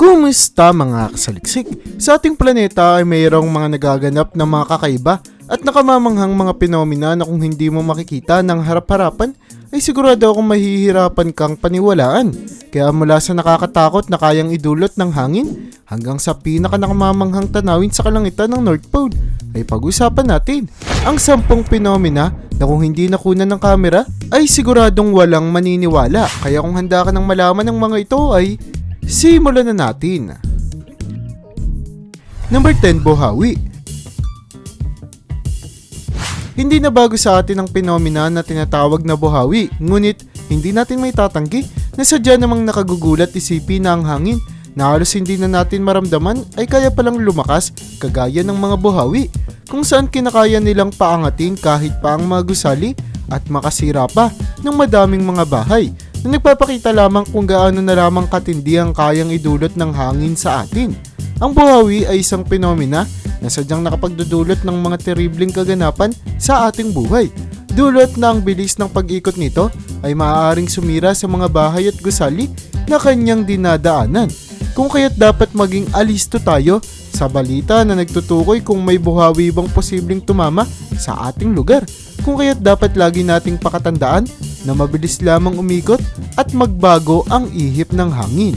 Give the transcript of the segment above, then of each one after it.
Kumusta mga kasaliksik? Sa ating planeta ay mayroong mga nagaganap na mga kakaiba at nakamamanghang mga pinomena na kung hindi mo makikita ng harap-harapan ay sigurado akong mahihirapan kang paniwalaan. Kaya mula sa nakakatakot na kayang idulot ng hangin hanggang sa pinaka nakamamanghang tanawin sa kalangitan ng North Pole ay pag-usapan natin ang sampung pinomena na kung hindi nakunan ng kamera ay siguradong walang maniniwala. Kaya kung handa ka ng malaman ng mga ito ay simulan na natin. Number 10, Buhawi. Hindi na bago sa atin ang pinomena na tinatawag na buhawi, ngunit hindi natin may tatanggi na sadya namang nakagugulat isipin na ang hangin na halos hindi na natin maramdaman ay kaya palang lumakas kagaya ng mga buhawi kung saan kinakaya nilang paangatin kahit pa ang mga gusali at makasira pa ng madaming mga bahay na nagpapakita lamang kung gaano na lamang katindi ang kayang idulot ng hangin sa atin. Ang buhawi ay isang pinomena na sadyang nakapagdudulot ng mga terribleng kaganapan sa ating buhay. Dulot na ang bilis ng pag-ikot nito ay maaaring sumira sa mga bahay at gusali na kanyang dinadaanan. Kung kaya't dapat maging alisto tayo sa balita na nagtutukoy kung may buhawi bang posibleng tumama sa ating lugar. Kung kaya't dapat lagi nating pakatandaan na mabilis lamang umikot at magbago ang ihip ng hangin.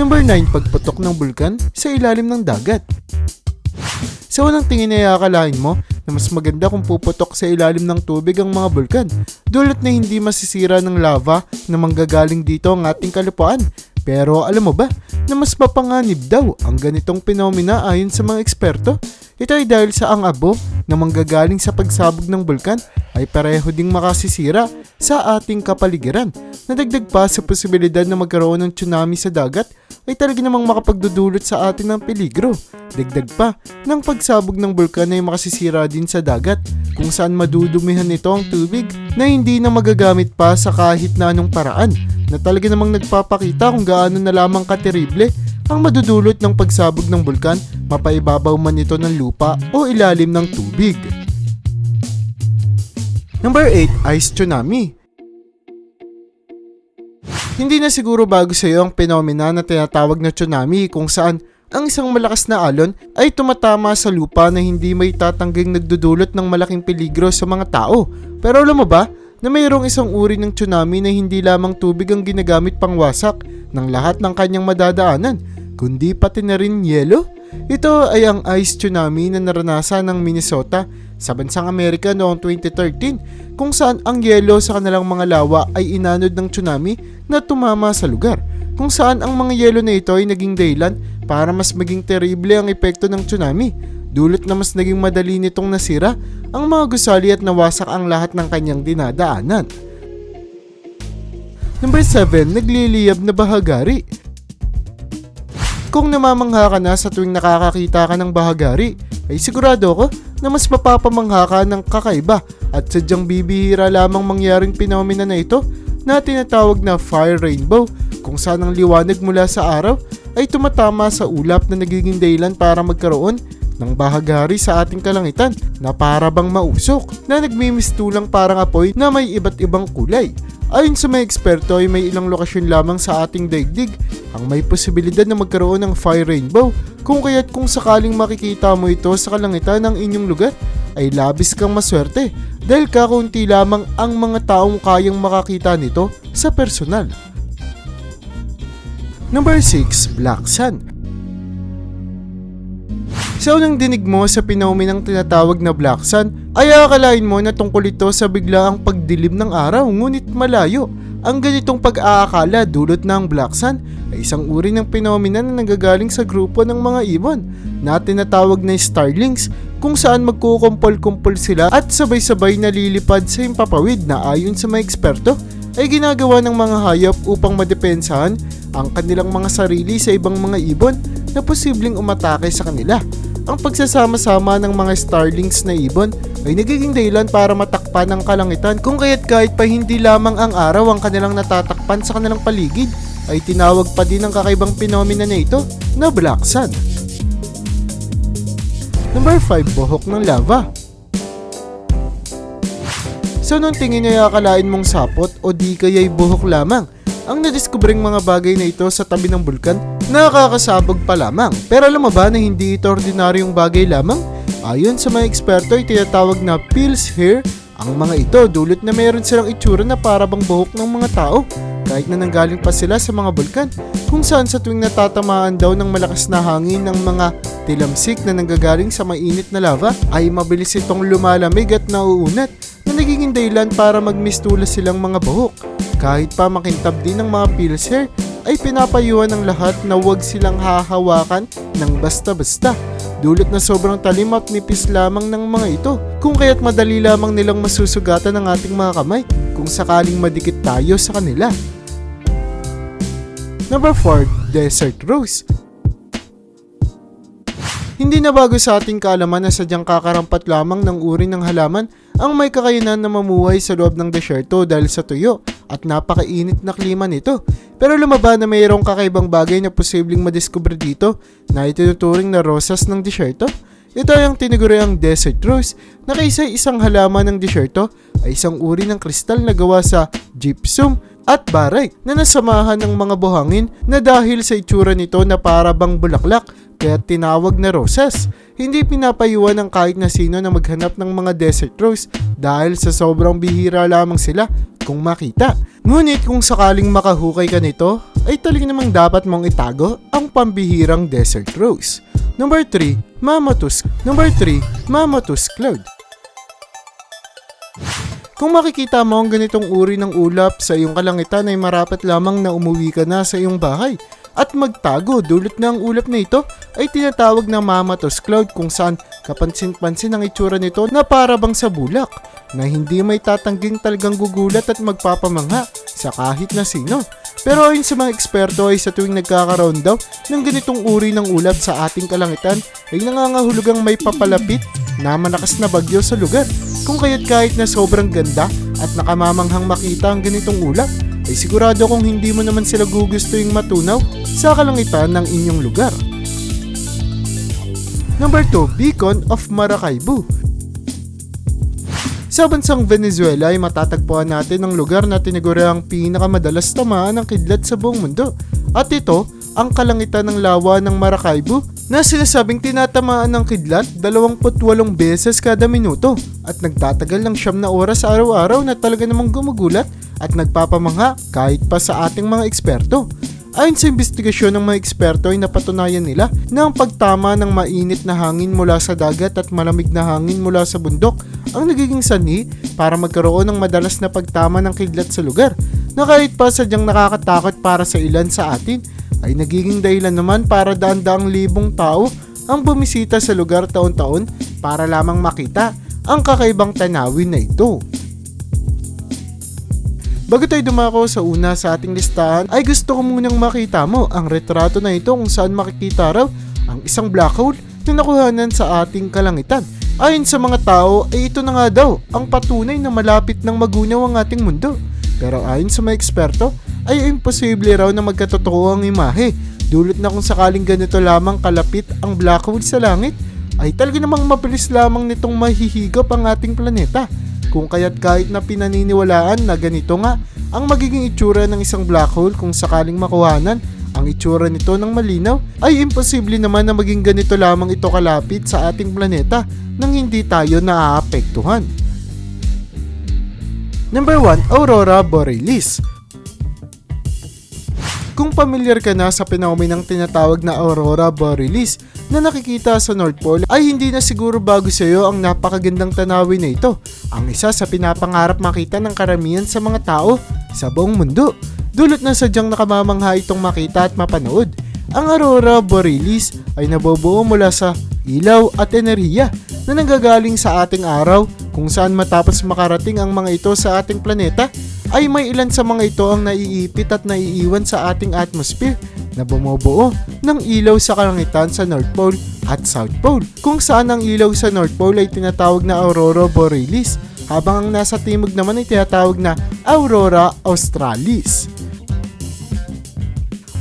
Number 9, pagputok ng bulkan sa ilalim ng dagat. Sa unang tingin ay akalain mo na mas maganda kung puputok sa ilalim ng tubig ang mga bulkan, dulot na hindi masisira ng lava na manggagaling dito ang ating kalupuan. Pero alam mo ba na mas mapanganib daw ang ganitong pinomena ayon sa mga eksperto? Ito ay dahil sa ang abo na manggagaling sa pagsabog ng bulkan ay pareho ding makasisira sa ating kapaligiran. Nadagdag pa sa posibilidad na magkaroon ng tsunami sa dagat ay talaga namang makapagdudulot sa atin ng peligro. Dagdag pa, ng pagsabog ng bulkan ay makasisira din sa dagat kung saan madudumihan nito ang tubig na hindi na magagamit pa sa kahit na anong paraan na talaga namang nagpapakita kung gaano na lamang katerible ang madudulot ng pagsabog ng bulkan mapaibabaw man ito ng lupa o ilalim ng tubig. Number 8, Ice Tsunami. Hindi na siguro bago sa iyo ang penomena na tinatawag na tsunami kung saan ang isang malakas na alon ay tumatama sa lupa na hindi may tatangging nagdudulot ng malaking peligro sa mga tao. Pero alam mo ba na mayroong isang uri ng tsunami na hindi lamang tubig ang ginagamit pang wasak ng lahat ng kanyang madadaanan, kundi pati na rin yelo? Ito ay ang ice tsunami na naranasan ng Minnesota sa bansang Amerika noong 2013 kung saan ang yelo sa kanilang mga lawa ay inanod ng tsunami na tumama sa lugar kung saan ang mga yelo na ito ay naging dahilan para mas maging terrible ang epekto ng tsunami dulot na mas naging madali nitong nasira ang mga gusali at nawasak ang lahat ng kanyang dinadaanan. Number 7, nagliliyab na bahagari. Kung namamangha ka na sa tuwing nakakakita ka ng bahagari, ay sigurado ko na mas mapapamangha ka ng kakaiba at sadyang bibihira lamang mangyaring pinomena na ito na tinatawag na fire rainbow kung saan ang liwanag mula sa araw ay tumatama sa ulap na nagiging dahilan para magkaroon ng bahagari sa ating kalangitan na para bang mausok na nagmimistulang parang apoy na may iba't ibang kulay. Ayon sa mga eksperto ay may ilang lokasyon lamang sa ating daigdig ang may posibilidad na magkaroon ng fire rainbow kung kaya't kung sakaling makikita mo ito sa kalangitan ng inyong lugar ay labis kang maswerte dahil kakaunti lamang ang mga taong kayang makakita nito sa personal. Number 6, Black Sun. Sa unang dinig mo sa pinomenang tinatawag na Black Sun, ay akalain mo na tungkol ito sa biglaang pagdilim ng araw ngunit malayo. Ang ganitong pag-aakala dulot ng Black Sun ay isang uri ng pinomena na nanggagaling sa grupo ng mga ibon na tinatawag na starlings kung saan magkukumpol-kumpol sila at sabay-sabay nalilipad sa impapawid na ayon sa mga eksperto ay ginagawa ng mga hayop upang madepensahan ang kanilang mga sarili sa ibang mga ibon na posibleng umatake sa kanila. Ang pagsasama-sama ng mga starlings na ibon ay nagiging dahilan para matakpan ang kalangitan kung kaya't kahit pa hindi lamang ang araw ang kanilang natatakpan sa kanilang paligid ay tinawag pa din ang kakaibang pinomena na ito na Black Sun. Number 5, buhok ng lava. Sa nung tingin ay akalain mong sapot o di kaya'y buhok lamang. Ang nadiskubring mga bagay na ito sa tabi ng bulkan, nakakasabog pa lamang. Pero alam mo ba na hindi ito ordinaryong bagay lamang? Ayon sa mga eksperto ay tinatawag na pills hair ang mga ito dulot na mayroon silang itsura na para bang buhok ng mga tao kahit na nanggaling pa sila sa mga bulkan kung saan sa tuwing natatamaan daw ng malakas na hangin ng mga tilamsik na nanggagaling sa mainit na lava ay mabilis itong lumalamig at nauunat na nagiging dahilan para magmistula silang mga buhok. Kahit pa makintab din ng mga pills hair ay pinapayuhan ng lahat na huwag silang hahawakan ng basta-basta dulot na sobrang talim at nipis lamang ng mga ito. Kung kaya't madali lamang nilang masusugatan ang ating mga kamay kung sakaling madikit tayo sa kanila. Number 4, Desert Rose. Hindi na bago sa ating kaalaman na sadyang kakarampat lamang ng uri ng halaman ang may kakayanan na mamuhay sa loob ng desyerto dahil sa tuyo at napakainit na klima nito. Pero lumaba na mayroong kakaibang bagay na posibleng madiskubre dito na itinuturing na rosas ng desyerto. Ito ay ang tiniguriang desert rose na kaysa isang halaman ng desyerto ay isang uri ng kristal na gawa sa gypsum at baray na nasamahan ng mga buhangin na dahil sa itsura nito na para bang bulaklak kaya tinawag na rosas. Hindi pinapayuan ng kahit na sino na maghanap ng mga desert rose dahil sa sobrang bihira lamang sila kung makita. Ngunit kung sakaling makahukay ka nito, ay talaga namang dapat mong itago ang pambihirang desert rose. Number 3, Mamatus. Number 3, Mamatus Cloud. Kung makikita mo ang ganitong uri ng ulap sa iyong kalangitan ay marapat lamang na umuwi ka na sa iyong bahay at magtago dulot na ang ulap na ito ay tinatawag na Mamatos Cloud kung saan kapansin-pansin ang itsura nito na para bang sa bulak na hindi may tatangging talagang gugulat at magpapamangha sa kahit na sino. Pero ayon sa mga eksperto ay sa tuwing nagkakaroon daw ng ganitong uri ng ulap sa ating kalangitan ay nangangahulugang may papalapit na malakas na bagyo sa lugar. Kung kaya't kahit na sobrang ganda at nakamamanghang makita ang ganitong ulap, ay sigurado kung hindi mo naman sila gugustuhin matunaw sa kalangitan ng inyong lugar. Number 2, Beacon of Maracaibo. Sa bansang Venezuela ay matatagpuan natin ang lugar na tinaguri ang pinakamadalas tamaan ng kidlat sa buong mundo. At ito, ang kalangitan ng lawa ng Maracaibo na sinasabing tinatamaan ng kidlat 28 beses kada minuto at nagtatagal ng siyam na oras araw-araw na talaga namang gumugulat at nagpapamangha kahit pa sa ating mga eksperto. Ayon sa investigasyon ng mga eksperto ay napatunayan nila na ang pagtama ng mainit na hangin mula sa dagat at malamig na hangin mula sa bundok ang nagiging sanhi para magkaroon ng madalas na pagtama ng kidlat sa lugar na kahit pa sadyang nakakatakot para sa ilan sa atin ay nagiging dahilan naman para daan-daang libong tao ang bumisita sa lugar taon-taon para lamang makita ang kakaibang tanawin na ito. Bago tayo dumako sa una sa ating listahan, ay gusto ko munang makita mo ang retrato na ito kung saan makikita raw ang isang black hole na nakuhanan sa ating kalangitan. Ayon sa mga tao, ay ito na nga daw ang patunay na malapit ng magunaw ang ating mundo. Pero ayon sa mga eksperto, ay imposible raw na magkatotoo ang imahe. Dulot na kung sakaling ganito lamang kalapit ang black hole sa langit, ay talaga namang mabilis lamang nitong mahihigop ang ating planeta. Kung kaya't kahit na pinaniniwalaan na ganito nga ang magiging itsura ng isang black hole kung sakaling makuhanan ang itsura nito ng malinaw, ay imposible naman na maging ganito lamang ito kalapit sa ating planeta nang hindi tayo naaapektuhan. Number 1, Aurora Borealis. Kung pamilyar ka na sa penomenang tinatawag na Aurora Borealis na nakikita sa North Pole ay hindi na siguro bago sa iyo ang napakagandang tanawin na ito. Ang isa sa pinapangarap makita ng karamihan sa mga tao sa buong mundo. Dulot na sadyang nakamamangha itong makita at mapanood. Ang Aurora Borealis ay nabubuo mula sa ilaw at enerhiya na nanggagaling sa ating araw kung saan matapos makarating ang mga ito sa ating planeta ay may ilan sa mga ito ang naiipit at naiiwan sa ating atmosphere na bumubuo ng ilaw sa kalangitan sa North Pole at South Pole kung saan ang ilaw sa North Pole ay tinatawag na Aurora Borealis habang ang nasa timog naman ay tinatawag na Aurora Australis.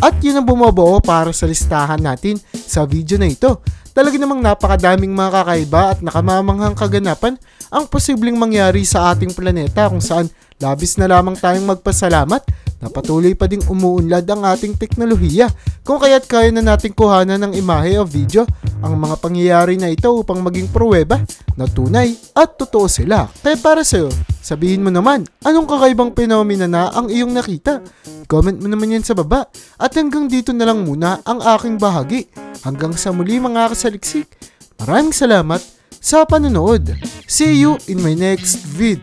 At yun ang bumubuo para sa listahan natin sa video na ito. Talaga namang napakadaming mga kakaiba at nakamamanghang kaganapan ang posibleng mangyari sa ating planeta kung saan labis na lamang tayong magpasalamat na patuloy pa ding umuunlad ang ating teknolohiya kung kaya't kaya na nating kuhanan ng imahe o video ang mga pangyayari na ito upang maging pruweba na tunay at totoo sila. Kaya para sa'yo, sabihin mo naman, anong kakaibang phenomena na ang iyong nakita? Comment mo naman yan sa baba. At hanggang dito na lang muna ang aking bahagi. Hanggang sa muli mga kasaliksik. Maraming salamat sa panonood. See you in my next vid.